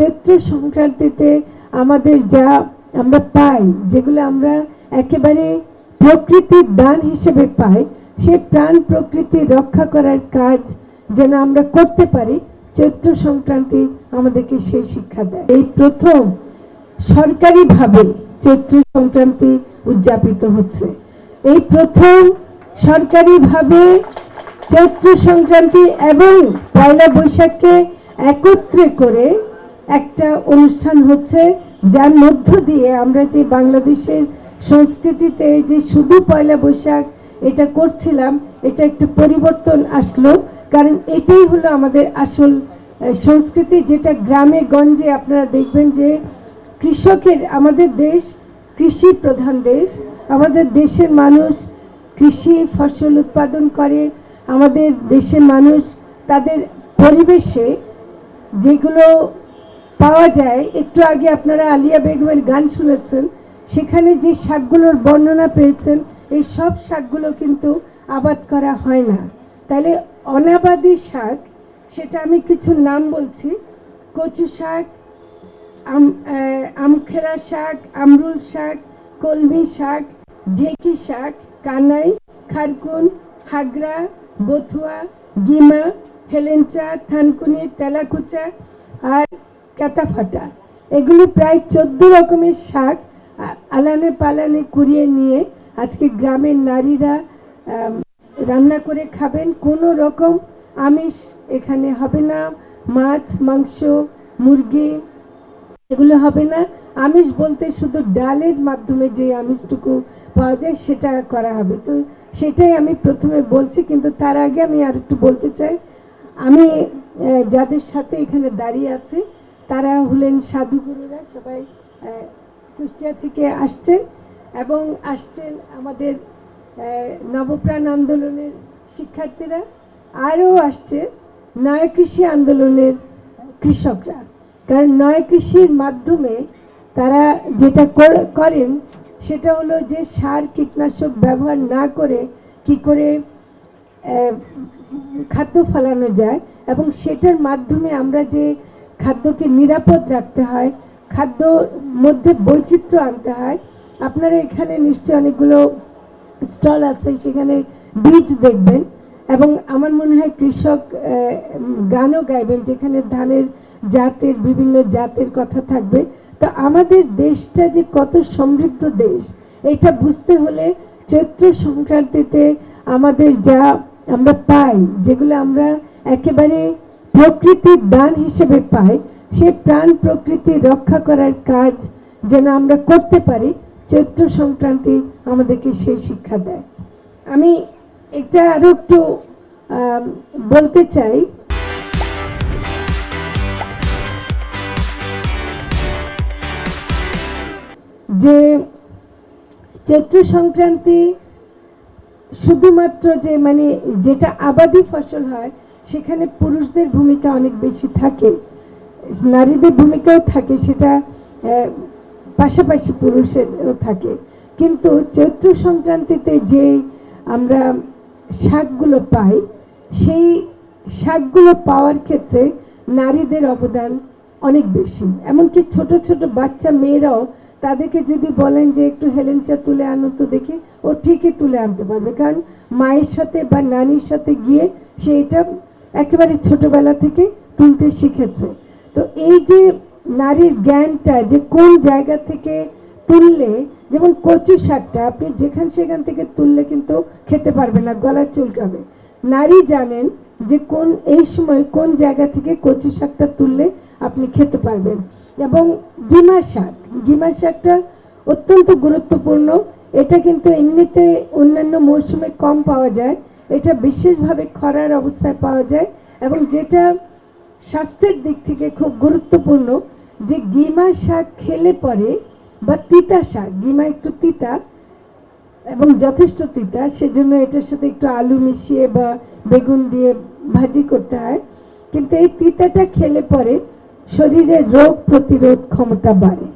চৈত্র সংক্রান্তিতে আমাদের যা আমরা পাই, যেগুলো আমরা একেবারে প্রকৃতির দান হিসেবে পাই, সে প্রাণ প্রকৃতি রক্ষা করার কাজ যেন আমরা করতে পারি, চৈত্র সংক্রান্তি আমাদেরকে সেই শিক্ষা দেয়। এই প্রথম সরকারিভাবে চৈত্র সংক্রান্তি উদযাপিত হচ্ছে। এই প্রথম সরকারিভাবে চৈত্র সংক্রান্তি এবং পয়লা বৈশাখকে একত্রে করে একটা অনুষ্ঠান হচ্ছে, যার মধ্য দিয়ে আমরা যে বাংলাদেশের সংস্কৃতিতে যে শুধু পয়লা বৈশাখ এটা করছিলাম, এটা একটা পরিবর্তন আসলো। কারণ এটাই হলো আমাদের আসল সংস্কৃতি, যেটা গ্রামে, গঞ্জে আপনারা দেখবেন যে কৃষকের, আমাদের দেশ কৃষি প্রধান দেশ। আমাদের দেশের মানুষ কৃষি ফসল উৎপাদন করে। আমাদের দেশের মানুষ তাদের পরিবেশে যেগুলো পাওয়া যায়, একটু আগে আপনারা আলিয়া বেগমের গান শুনেছেন, সেখানে যে শাকগুলোর বর্ণনা পেয়েছেন, এই সব শাকগুলো কিন্তু আবাদ করা হয় না। তাহলে অনাবাদী শাক, সেটা আমি কিছু নাম বলছি, কচু শাক, আম আমখেরা শাক, আমরুল শাক, কলমি শাক, ঢেকি শাক, কানাই, খারকুন হাগরা বথুয়া গিমা, হেলেঞ্চা, থানকুনি, তেলাকুচা আর কাতাফাটা এগুলি প্রায় চোদ্দ রকমের শাক আলানে পালানে কুড়িয়ে নিয়ে আজকে গ্রামের নারীরা রান্না করে খাবেন। কোনো রকম আমিষ এখানে হবে না। মাছ, মাংস, মুরগি, এগুলো হবে না। আমিষ বলতে শুধু ডালের মাধ্যমে যে আমিষটুকু পাওয়া যায় সেটা করা হবে। তো সেটাই আমি প্রথমে বলছি, কিন্তু তার আগে আমি আর একটু বলতে চাই। আমি যাদের সাথে এখানে দাঁড়িয়ে আছে তারা হলেন সাধুগুরুরা সবাই কুষ্টিয়া থেকে আসছেন এবং আসছেন আমাদের নবপ্রাণ আন্দোলনের শিক্ষার্থীরা। আরও আসছে নয় কৃষি আন্দোলনের কৃষকরা। কারণ নয় কৃষির মাধ্যমে তারা যেটা করেন সেটা হলো যে সার, কীটনাশক ব্যবহার না করে কি করে খাদ্য ফলানো যায় এবং সেটার মাধ্যমে আমরা যে খাদ্যকে নিরাপদ রাখতে হয় খাদ্যর মধ্যে বৈচিত্র্য আনতে হয়। আপনারা এখানে নিশ্চয়ই অনেকগুলো স্টল আছে, সেখানে বীজ দেখবেন। এবং আমার মনে হয় কৃষক গানও গাইবেন, যেখানে ধানের জাতের, বিভিন্ন জাতের কথা থাকবে। তো আমাদের দেশটা যে কত সমৃদ্ধ দেশ, এটা বুঝতে হলে চৈত্র সংক্রান্তিতে আমাদের যা আমরা পাই, যেগুলো আমরা একেবারে প্রকৃতির দান হিসেবে পাই সে প্রাণ প্রকৃতি রক্ষা করার কাজ যেন আমরা করতে পারি, চৈত্র সংক্রান্তি আমাদেরকে সেই শিক্ষা দেয়। আমি এটা আরও একটু বলতে চাই। যে চৈত্র সংক্রান্তি শুধুমাত্র যে মানে যেটা আবাদি ফসল হয় সেখানে পুরুষদের ভূমিকা অনেক বেশি থাকে, নারীদের ভূমিকাও থাকে, সেটা পাশাপাশি পুরুষেরও থাকে। কিন্তু চৈত্র সংক্রান্তিতে যে আমরা শাকগুলো পাই, সেই শাকগুলো পাওয়ার ক্ষেত্রে নারীদের অবদান অনেক বেশি। এমনকি ছোট ছোট বাচ্চা মেয়েরাও তাদেরকে যদি বলেন যে, একটু হেলেঞ্চা তুলে আনো তো দেখি, ও ঠিকই তুলে আনতে পারবে। কারণ মায়ের সাথে বা নানির সাথে গিয়ে সে এটা একেবারে ছোটবেলা থেকে তুলতে শিখেছে। তো এই যে নারীর জ্ঞানটা যে কোন জায়গা থেকে তুললে, যেমন কচু শাকটা, আপনি যেখান সেখান থেকে তুললে কিন্তু খেতে পারবেন না, গলা চুলকাবে। নারী জানেন যে কোন, এই সময় কোন জায়গা থেকে কচু শাকটা তুললে আপনি খেতে পারবেন। এবং গিমা শাক, গিমা শাকটা অত্যন্ত গুরুত্বপূর্ণ। এটা কিন্তু এমনিতে অন্যান্য মৌসুমে কম পাওয়া যায়। এটা বিশেষভাবে খরার অবস্থায় পাওয়া যায় এবং যেটা স্বাস্থ্যের দিক থেকে খুব গুরুত্বপূর্ণ যে গিমা শাক খেলে পরে বা তিতা শাক, গিমা একটু তিতা এবং যথেষ্ট তিতা, সেজন্য এটার সাথে একটু আলু মিশিয়ে বা বেগুন দিয়ে ভাজি করতে হয়। কিন্তু এই তিতাটা খেলে পরে শরীরে রোগ প্রতিরোধ ক্ষমতা বাড়ে।